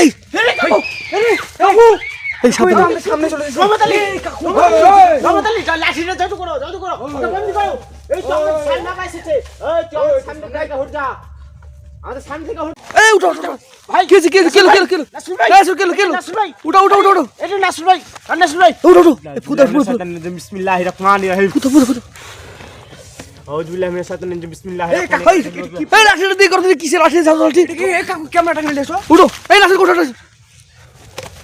এই এই সামনে চলে রহমতালি কাকু রহমতালি লাঠিটা জাদু করো জাদু করো বন্দি করো এই তো আমার সামনে এসেছে এই তো আমার সামনে থেকে হট যা আমাদের সামনে থেকে হট এই উঠো উঠো ভাই কেজি কেজি কেলো কেলো কেলো নাসুর ভাই নাসুর কেলো কেলো নাসুর ভাই উঠো উঠো উঠো উঠো এটা নাসুর ভাই নাসুর ভাই উঠো উঠো ফুদা ফুদা বিসমিল্লাহির রহমানির রহিম ফুদা ফুদা ফুদা মিনাশ শাইতানির রাজিম। বিসমিল্লাহির এই দিয়ে করতে কিসের যাও এই কাকু ক্যামেরাটা নিয়ে এসো উঠো। এই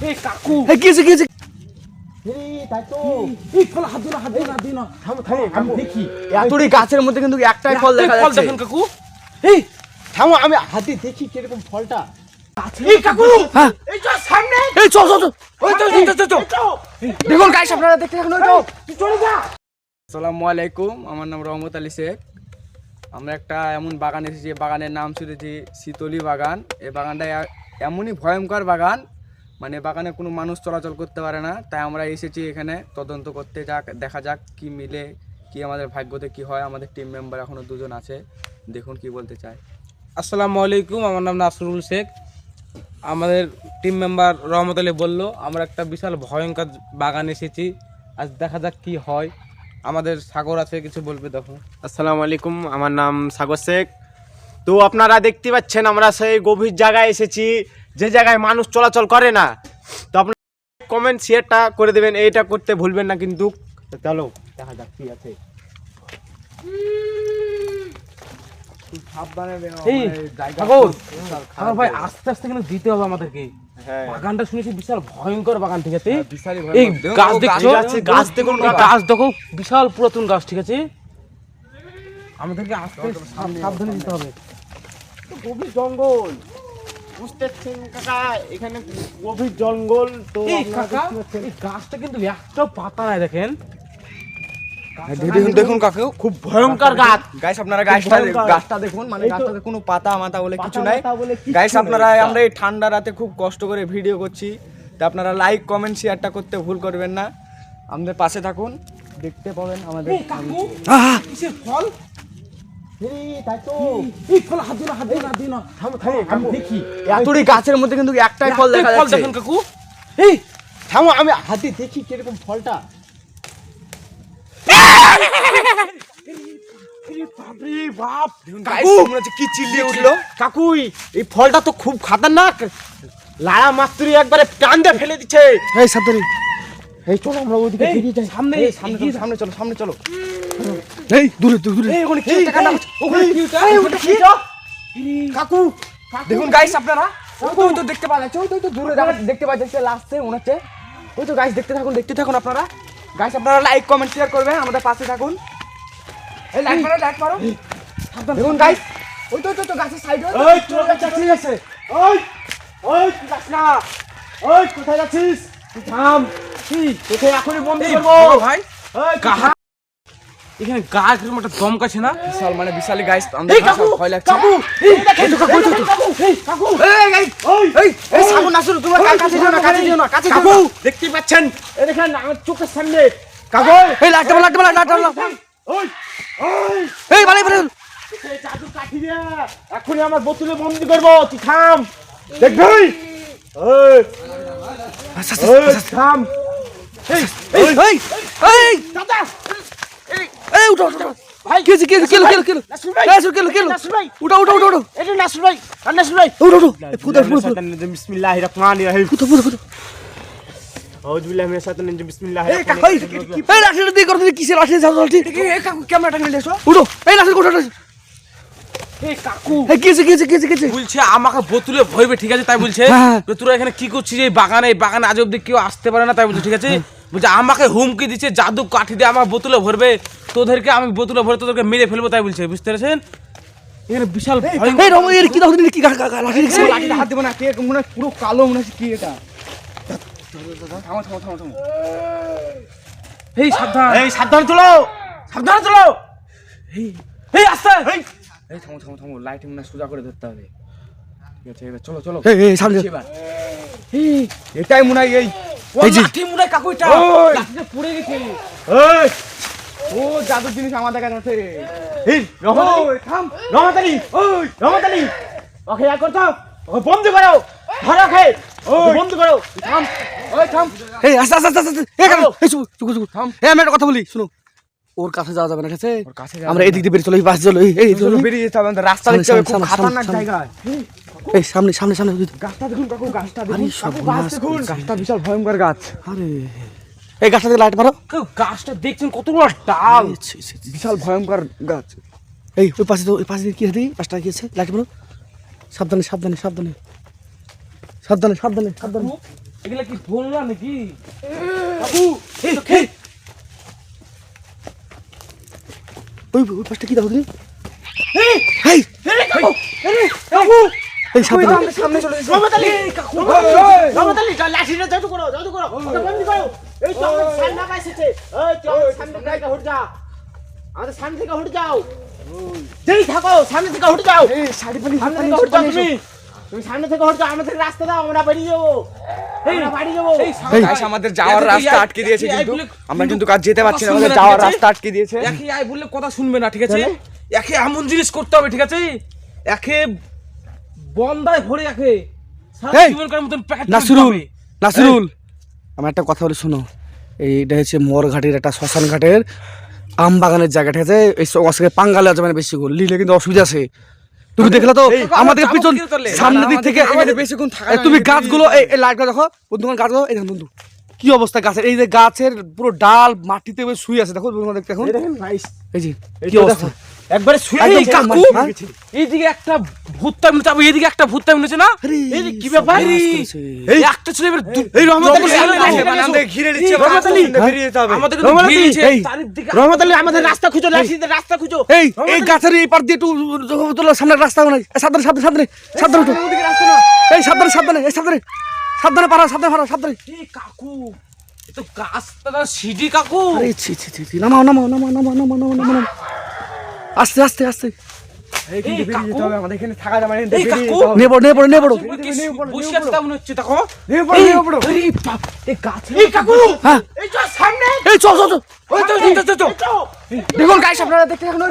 এই কাকু। এই গাছের মধ্যে কিন্তু একটাই ফল দেখা ফল যাচ্ছে। দেখুন কাকু। এই থামো আমি হাতে দেখি কীরকম ফলটা। দেখুন গাইস আপনারা দেখতে থাকুন চলে যা। আসসালামু আলাইকুম, আমার নাম রহমত আলী শেখ। আমরা একটা এমন বাগান এসেছি বাগানের নাম শুনেছি শীতলি বাগান। এই বাগানটা এমনই ভয়ঙ্কর বাগান মানে বাগানে কোনো মানুষ চলাচল করতে পারে না। তাই আমরা এসেছি এখানে, তদন্ত করতে যাক, দেখা যাক কি মিলে, কি আমাদের ভাগ্যতে কি হয়। আমাদের টিম মেম্বার এখনও দুজন আছে, দেখুন কি বলতে চায়। আসসালামু আলাইকুম, আমার নাম নাসরুল শেখ। আমাদের টিম মেম্বার রহমত আলী বলল, আমরা একটা বিশাল ভয়ঙ্কর বাগান এসেছি, আজ দেখা যাক কি হয়। আমাদের সাগর আছে কিছু বলবে দেখো। আসসালামু আলাইকুম আমার নাম সাগর শেখ। তো আপনারা দেখতে পাচ্ছেন আমরা সেই গভীর জায়গায় এসেছি যে জায়গায় মানুষ চলাচল করে না। তো আপনার কমেন্ট শেয়ারটা করে দেবেন এইটা করতে ভুলবেন না কিন্তু। চলো দেখা যাক কি আছে সাবধানে এই, সাগর সাগর ভাই আস্তে আস্তে কিন্তু দিতে হবে আমাদেরকে। বাগানটা শুনেছি বিশাল ভয়ঙ্কর বাগান ঠিক আছে? এই গাছ দেখছ? গাছ আছে, গাছ দেখুন, এই গাছ দেখো বিশাল পুরাতন গাছ ঠিক আছে? আমাদেরকে আস্তে সাবধানে দিতে হবে। গভীর জঙ্গল। বুঝতে কাকা এখানে গভীর জঙ্গল তো এই আপনারা কাকা দেখতে পাচ্ছেন। এই গাছটা কিন্তু একটাও পাতা নাই দেখেন। দেখুন দেখুন কাকু খুব ভয়ঙ্কর গাছ। গাইস আপনারা গাছটা গাছটা দেখুন মানে গাছটাতে কোনো পাতা মাতা বলে কিছু নাই। মাতা বলে কিচ্ছু গাইস আপনারা আমরা এই ঠান্ডা রাতে খুব কষ্ট করে ভিডিও করছি। তা আপনারা লাইক কমেন্ট শেয়ারটা করতে ভুল করবেন না। আমাদের পাশে থাকুন দেখতে পাবেন আমাদের ফল? গাছের মধ্যে কিন্তু একটাই ফল দেখা ফল যাচ্ছে। দেখুন কাকু। এই থামো আমি হাতে দেখি কীরকম ফলটা। বাপ গাইস কি চিল্লিয়ে উঠল? কাকুই এই ফলটা তো খুব খাতারনাক। লায়া মাস্তুরি একবারে ফেলে দিচ্ছে। এই সাবধানে। এই চলো আমরা ওইদিকে এই, যাই। সামনে সামনে সামনে চলো সামনে চলো। এই দূরে দূরে এই ওখানে কি ওখানে কি এই, ওটা কি কাকু দেখুন গাইস আপনারা। ওই তো দেখতে ওই তো দূরে দেখতে লাস্টে ওই তো গাইস দেখতে থাকুন দেখতে থাকুন আপনারা। গাইস আপনারা লাইক কমেন্ট শেয়ার করবেন আমাদের পাশে থাকুন। এই লাইক মারো লাইক মারো। দেখুন গাইস ওই তো তো, গাছের সাইডে ওই চলে যাচ্ছে ঠিক আছে। ওই ওই গাছ না। ওই কোথায় যাচ্ছিস? থাম। কি? তোকে এখনই বন্ধ করব। ভাই। ওই এখানে গাছ এরকম একটা দমকাছে না বিশাল মানে বিশালই গাছ এই কাকু ভয় লাগছে কাকু এই এই কাকু এই কাকু এই কাকু এই এই এই এই নাসুর তোমরা কাছে যেও না কাছে যেও না কাছে কাকু দেখতে পাচ্ছেন এই দেখেন আমার চোখের সামনে কাকু এই লাইটটা বল লাইটটা বল লাইটটা বল ওই ওই এই ভালো ভালো তোকে জাদু কাঠি দিয়ে এখনই আমার বোতলে বন্দি করব তুই থাম দেখবি ওই ওই থাম এই এই এই দাদা এই উঠো উঠো ভাই কেজি কেজি কেলো কেলো কেলো নাসুর ভাই নাসুর কেলো কেলো নাসুর ভাই। উঠো উঠো উঠো উঠো। এটা নাসুর ভাই আর নাসুর ভাই। উঠো উঠো। ফুদা ফুদা বিসমিল্লাহির রহমানির রহিম। ফুদা ফুদা ফুদা আউযু বিল্লাহি মিনাশ শাইতানির রাজিম। বিসমিল্লাহির কাকু রহমানির রহিম। এই করতে কিসের যাও এই ক্যামেরাটা নিয়ে এসো। উঠো। এই বলছে আমাকে বোতলে ভরবে ঠিক আছে তাই বলছে? হ্যাঁ। তোরা এখানে কি করছিস এই বাগানে এই বাগানে আজ অব্দি কেউ আসতে পারে না তাই বলছে ঠিক আছে? বলছে আমাকে হুমকি দিচ্ছে জাদু কাঠি দিয়ে আমার বোতলে ভরবে তোদেরকে আমি বোতলে ভরে তোদেরকে মেরে ফেলব তাই বলছে বুঝতে পেরেছেন? এখানে বিশাল এই রমন এর কি দাও কি গা- গা- গা- লাঠি দিছে হাত দেবো না কে মনে হয় পুরো কালো মনে হচ্ছে কি এটা? থামো থামো থামো থামো। এই সাবধান। এই সাবধানে চলো সাবধানে চলো। এই আস্তে। এই। এই থামো থামো থামো লাইট মনে সোজা করে ধরতে হবে। ঠিক আছে এবার চলো চলো। এই এই সামনে। এবার। এটাই মনে হয় এই এই যে- লাঠি মুড়াই কাকু এটা। লাঠিটা পড়ে গেছে। এই ও জাদুর জিনিস আমাদের কাছে আছে এই রহমত থাম। রহমত ওই রহমত ওকে ইয়া করতো ওকে বন্দি করো। ধরো খেয়ে বন্ধ করো। থাম। ওই থাম। এই আস্তে আস্তে আস্তে আস্তে। এই কারণ এই চুপ চুপ চুপ। থাম। এই আমি একটা কথা বলি শুনো। ওর কাছে যাওয়া যাবে না ঠিক আছে? কাছে আমরা এদিক দিয়ে বেরিয়ে চলো এই পাশে চলো এই এই চলো বেরিয়ে যেতে হবে। রাস্তা সামনে, দেখতে হবে খুব সামনে, জায়গা। এই সামনে সামনে সামনে গাছটা দেখুন কাকু গাছটা দেখুন। কাকু গাছ দেখুন। গাছটা বিশাল ভয়ঙ্কর গাছ। আরে। এই গাছটা থেকে লাইট মারো গাছটা দেখছেন ডাল ছি, ছি, ছি। বিশাল ভয়ঙ্কর গাছ। এই ওই পাশে তো ওই পাশে কি আছে পাঁচটা কি আছে? লাইট মারো। সাবধানে সাবধানে সাবধানে। সাবধানে সাবধানে সাবধানে। এগুলা কি বললা নাকি? ওই ওই পাশটা কি দেখো তুমি? এই। এই। সাবধানে আমাদের সামনে চলে লাঠিটা জাদু করো জাদু করো। ওটা বন্ধ করো। এই তো সামনে এই তো সামনে থেকে হট যা আমাদের সামনে থেকে হট যাও। যেই থাকো সামনে থেকে হট যাও। এই শাড়ি সামনে থেকে হট যাও তুমি। তুমি সামনে থেকে হট যাও আমাদের রাস্তা দাও আমরা বেরিয়ে যাব। আমরা বাড়ি যাব। আমাদের যাওয়ার রাস্তা আটকে দিয়েছে কিন্তু। আমরা কিন্তু কাজ যেতে পারছি না আমাদের যাওয়ার রাস্তা আটকে দিয়েছে। একে আই বললে কথা শুনবে না ঠিক আছে? একে এমন জিনিস করতে হবে ঠিক আছে? একে বন্দায় ভরে একে সারা এই, জীবনকার মতন প্যাকেট নাসিরুল নাসিরুল। আমার একটা কথা বলে শোনো। এইটা হচ্ছে মোরঘাটের একটা শ্মশান ঘাটের আম বাগানের জায়গা ঠিক আছে। এই অসুখে পাঙ্গালে আছে মানে বেশি করে লিলে কিন্তু অসুবিধা আছে। তুমি দেখলে তো আমাদের যাব পিছন কি? সামনের দিক থেকে আমাদের বেশিক্ষণ থাকা এই তুমি গাছগুলো এই এই লাইটগুলো দেখো। বন্ধুগণ গাছগুলো এই দেখুন বন্ধু। কি অবস্থা গাছের এই যে গাছের পুরো ডাল মাটিতে শুয়ে আছে। দেখো বন্ধুগণ দেখতে এখন। এই যে কি অবস্থা? একবারে শুয়ে কাকু। হ্যাঁ? এইদিকে একটা ভূতটা মনে চাবো এইদিকে একটা ভূতটা মনে হচ্ছে না? এই কি ব্যাপার? এই একটা ছেলে এবার এই রহমত আলী মানে ঘিরে দিচ্ছে রহমত আলী বেরিয়ে যাবে আমাদের রহমত আলী রহমত আলী আমাদের রাস্তা খুঁজো রাস্তা খুঁজো। এই এই গাছের এই পার দিয়ে একটু তোলা সামনে রাস্তা নাই সাবধানে সাবধানে সাবধানে সাবধানে উঠো এই সাবধানে সাবধানে এই সাবধানে সাবধানে পারা সাবধানে পারা সাবধানে। কাকু? তো গাছটা সিঁড়ি কাকু। আরে ছি ছি ছি নামাও নামাও নামাও নামাও নামাও নামাও নামাও। আস্তে আস্তে আস্তে দেখুন গাইস আপনারা দেখতে থাকুন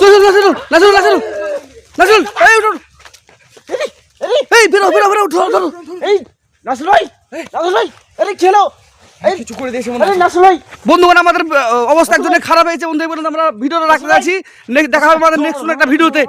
চলে চলে চলে চলে এই বেরো বেরো বেরো উঠো উঠো উঠো। এই নাসুল ভাই নাসুল ভাই আরে খেলো। কিছু করে দিয়েছে মনে আরে। নাসুল ভাই। বন্ধুগণ আমাদের অবস্থা একজনের খারাপ হয়েছে। বন্ধু আমরা ভিডিওটা রাখতে যাচ্ছি। দেখা হবে আমাদের নেক্সট একটা ভিডিওতে।